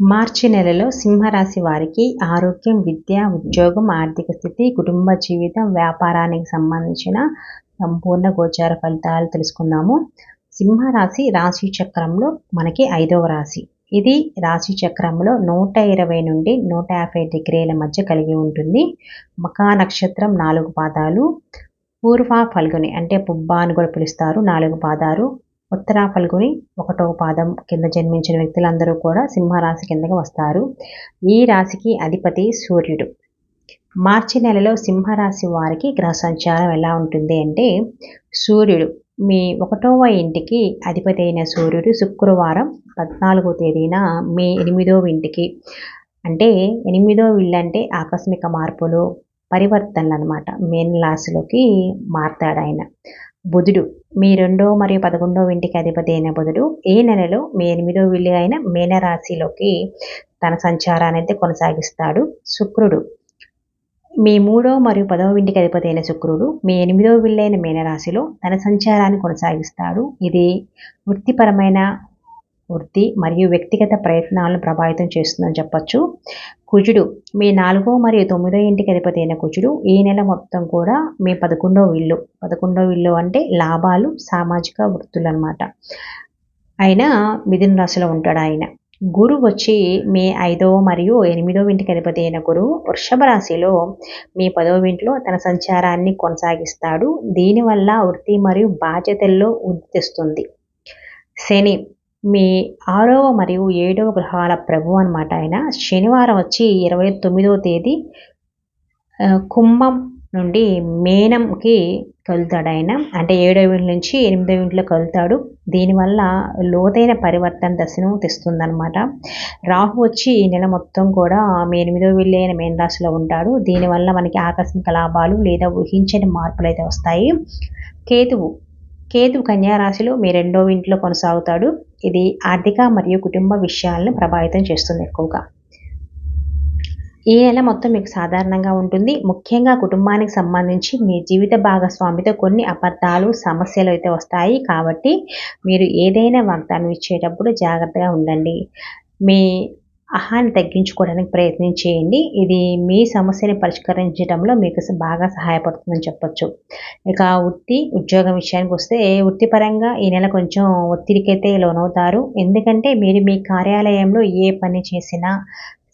మార్చి నెలలో సింహరాశి వారికి ఆరోగ్యం విద్య ఉద్యోగం ఆర్థిక స్థితి కుటుంబ జీవితం వ్యాపారానికి సంబంధించిన సంపూర్ణ గోచార ఫలితాలు తెలుసుకుందాము. సింహరాశి రాశి చక్రంలో మనకి ఐదవ రాశి. ఇది రాశి చక్రంలో నూట ఇరవై నుండి నూట యాభై డిగ్రీల మధ్య కలిగి ఉంటుంది. మకా నక్షత్రం నాలుగు పాదాలు. పూర్వ ఫల్గుని అంటే పుబ్బా అని కూడా పిలుస్తారు. నాలుగు పాదాలు. ఉత్తర ఫల్గుని ఒకటో పాదం కింద జన్మించిన వ్యక్తులందరూ కూడా సింహరాశి కిందకి వస్తారు. ఈ రాశికి అధిపతి సూర్యుడు. మార్చి నెలలో సింహరాశి వారికి గ్రహ సంచారం ఎలా ఉంటుంది అంటే సూర్యుడు మీ ఒకటవ ఇంటికి అధిపతి అయిన సూర్యుడు శుక్రవారం పద్నాలుగో తేదీన మే ఎనిమిదవ ఇంటికి అంటే ఎనిమిదో ఇల్లు అంటే ఆకస్మిక మార్పులు పరివర్తనలు అనమాట మేన్ రాశిలోకి మారుతాడు ఆయన. బుధుడు. మీ రెండో మరియు పదకొండవ ఇంటికి అధిపతి అయిన బుధుడు ఈ నెలలో మీ ఎనిమిదో విల్లు అయిన మీనరాశిలోకి తన సంచారాన్ని అయితే కొనసాగిస్తాడు? శుక్రుడు. మీ మూడో మరియు పదవ ఇంటికి అధిపతి అయిన శుక్రుడు మీ ఎనిమిదో విల్లైన మీనరాశిలో తన సంచారాన్ని కొనసాగిస్తాడు. ఇది వృత్తిపరమైన వృత్తి మరియు వ్యక్తిగత ప్రయత్నాలను ప్రభావితం చేస్తుందని చెప్పచ్చు. కుజుడు మీ నాలుగో మరియు తొమ్మిదో ఇంటికి అధిపతి అయిన కుజుడు ఈ నెల మొత్తం కూడా మీ పదకొండో ఇల్లు పదకొండో ఇల్లు అంటే లాభాలు సామాజిక వృత్తులు అనమాట ఆయన మిథున రాశిలో ఉంటాడు ఆయన. గురువు వచ్చి మీ ఐదవ మరియు ఎనిమిదో ఇంటికి అధిపతి అయిన గురువు వృషభ రాశిలో మీ పదవ ఇంట్లో తన సంచారాన్ని కొనసాగిస్తాడు. దీనివల్ల వృత్తి మరియు బాధ్యతల్లో వృద్ధి తెస్తుంది. శని మీ ఆరవ మరియు ఏడవ గ్రహాల ప్రభు అనమాట ఆయన. శనివారం వచ్చి ఇరవై తొమ్మిదవ తేదీ కుంభం నుండి మేనంకి కలుతాడు ఆయన. అంటే ఏడవ ఇంటి నుంచి ఎనిమిదవ ఇంట్లో కలుతాడు. దీనివల్ల లోతైన పరివర్తన దశను తెస్తుందనమాట రాహు వచ్చి ఈ నెల మొత్తం కూడా మీ ఎనిమిదవ వెళ్ళి అయిన మేన రాశిలో ఉంటాడు. దీనివల్ల మనకి ఆకస్మిక లాభాలు లేదా ఊహించని మార్పులు అయితే వస్తాయి. కేతువు కేతు కన్యారాశిలో మీ రెండో ఇంట్లో కొనసాగుతాడు. ఇది ఆర్థిక మరియు కుటుంబ విషయాలను ప్రభావితం చేస్తుంది ఎక్కువగా. ఈ నెల మొత్తం మీకు సాధారణంగా ఉంటుంది. ముఖ్యంగా కుటుంబానికి సంబంధించి మీ జీవిత భాగస్వామితో కొన్ని అబద్ధాలు సమస్యలు అయితే వస్తాయి. కాబట్టి మీరు ఏదైనా వాగ్దానం ఇచ్చేటప్పుడు జాగ్రత్తగా ఉండండి. మీ అహాన్ని తగ్గించుకోవడానికి ప్రయత్నం చేయండి. ఇది మీ సమస్యని పరిష్కరించడంలో మీకు బాగా సహాయపడుతుందని చెప్పొచ్చు. ఇక వృత్తి ఉద్యోగం విషయానికి వస్తే వృత్తిపరంగా ఈ నెల కొంచెం ఒత్తిడికైతే లోనవుతారు. ఎందుకంటే మీరు మీ కార్యాలయంలో ఏ పని చేసినా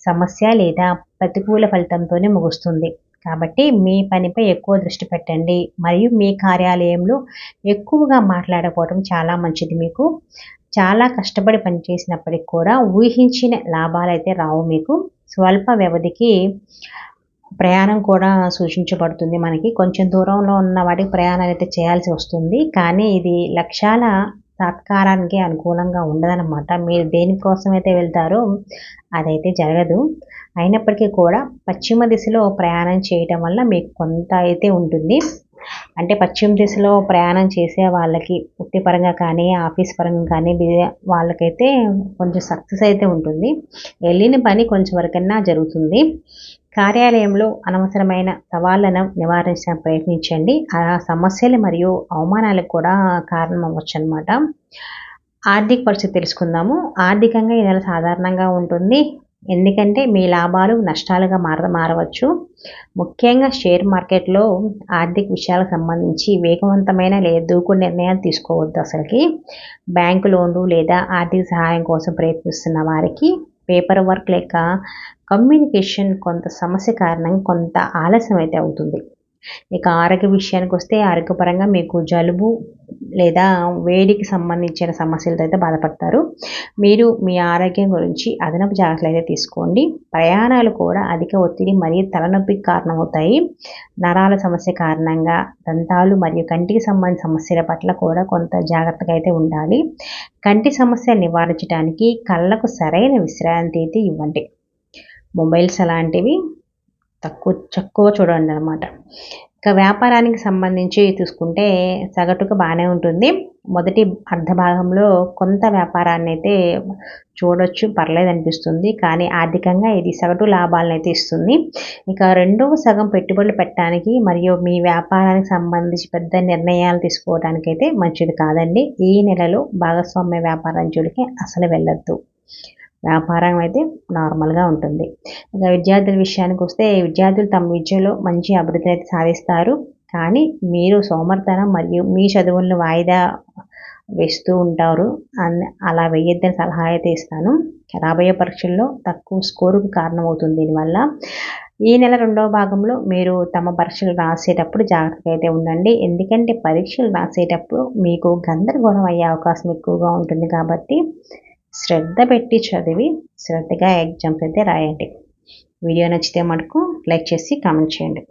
సమస్య లేదా ప్రతికూల ఫలితంతోనే ముగుస్తుంది. కాబట్టి మీ పనిపై ఎక్కువ దృష్టి పెట్టండి. మరియు మీ కార్యాలయంలో ఎక్కువగా మాట్లాడకపోవడం చాలా మంచిది మీకు. చాలా కష్టపడి పనిచేసినప్పటికి కూడా ఊహించిన లాభాలు అయితే రావు మీకు. స్వల్ప వ్యవధికి ప్రయాణం కూడా సూచించబడుతుంది మనకి. కొంచెం దూరంలో ఉన్న వాటికి ప్రయాణాలు అయితే చేయాల్సి వస్తుంది. కానీ ఇది లక్ష్యాల సత్కారానికి అనుకూలంగా ఉండదన్నమాట. మీరు దేనికోసం అయితే వెళ్తారో అదైతే జరగదు. అయినప్పటికీ కూడా పశ్చిమ దిశలో ప్రయాణం చేయటం వల్ల మీకు కొంత అయితే ఉంటుంది. అంటే పశ్చిమ దిశలో ప్రయాణం చేసే వాళ్ళకి వృత్తిపరంగా కానీ ఆఫీస్ పరంగా కానీ వాళ్ళకైతే కొంచెం సక్సెస్ అయితే ఉంటుంది. వెళ్ళిన పని కొంచెం వరకన్నా జరుగుతుంది. కార్యాలయంలో అనవసరమైన సవాళ్ళను నివారించడం ప్రయత్నించండి. ఆ సమస్యలు మరియు అవమానాలకు కూడా కారణం అవ్వచ్చు అనమాట ఆర్థిక పరిస్థితి తెలుసుకుందాము. ఆర్థికంగా ఈ నెల సాధారణంగా ఉంటుంది. ఎందుకంటే మీ లాభాలు నష్టాలుగా మార మారవచ్చు. ముఖ్యంగా షేర్ మార్కెట్లో ఆర్థిక విషయాలకు సంబంధించి వేగవంతమైన లేదా దూకుడు నిర్ణయాలు తీసుకోవద్దు అసలుకి. బ్యాంకు లోన్లు లేదా ఆర్థిక సహాయం కోసం ప్రయత్నిస్తున్న వారికి పేపర్ వర్క్ లేక కమ్యూనికేషన్ కొంత సమస్య కారణంగా కొంత ఆలస్యం అయితే అవుతుంది. ఇక ఆరోగ్య విషయానికి వస్తే ఆరోగ్యపరంగా మీకు జలుబు లేదా వేడికి సంబంధించిన సమస్యలతో అయితే బాధపడతారు. మీరు మీ ఆరోగ్యం గురించి అదనపు జాగ్రత్తలు అయితే తీసుకోండి. ప్రయాణాలు కూడా అధిక ఒత్తిడి మరియు తలనొప్పికి కారణమవుతాయి. నరాల సమస్య కారణంగా దంతాలు మరియు కంటికి సంబంధించిన సమస్యల పట్ల కూడా కొంత జాగ్రత్తగా అయితే ఉండాలి. కంటి సమస్య నివారించడానికి కళ్ళకు సరైన విశ్రాంతి అయితే ఇవ్వండి. మొబైల్స్ అలాంటివి తక్కువ తక్కువ చూడండి అనమాట ఇక వ్యాపారానికి సంబంధించి చూసుకుంటే సగటుకు బాగానే ఉంటుంది. మొదటి అర్ధ భాగంలో కొంత వ్యాపారాన్ని అయితే చూడొచ్చు పర్లేదు అనిపిస్తుంది. కానీ ఆర్థికంగా ఇది సగటు లాభాలను అయితే ఇస్తుంది. ఇక రెండవ సగం పెట్టుబడులు పెట్టడానికి మరియు మీ వ్యాపారానికి సంబంధించి పెద్ద నిర్ణయాలు తీసుకోవడానికి అయితే మంచిది కాదండి. ఈ నెలలో భాగస్వామ్య వ్యాపారం జోలికి అసలు వెళ్ళొద్దు. వ్యాపారం అయితే నార్మల్గా ఉంటుంది. ఇక విద్యార్థుల విషయానికి వస్తే విద్యార్థులు తమ విద్యలో మంచి అభివృద్ధిని అయితే సాధిస్తారు. కానీ మీరు సోమర్తనం మరియు మీ చదువులను వాయిదా వేస్తూ ఉంటారు. అలా వేయొద్దని సలహా అయితే ఇస్తాను. రాబోయే పరీక్షల్లో తక్కువ స్కోరుకు కారణమవుతుంది దీనివల్ల. ఈ నెల రెండవ భాగంలో మీరు తమ పరీక్షలు రాసేటప్పుడు జాగ్రత్తగా అయితే ఉండండి. ఎందుకంటే పరీక్షలు రాసేటప్పుడు మీకు గందరగోళం అయ్యే అవకాశం ఎక్కువగా ఉంటుంది కాబట్టి శ్రద్ధ పెట్టి చదివి శ్రద్ధగా ఎగ్జామ్స్ అయితే రాయండి. వీడియో నచ్చితే మటుకు లైక్ చేసి కామెంట్ చేయండి.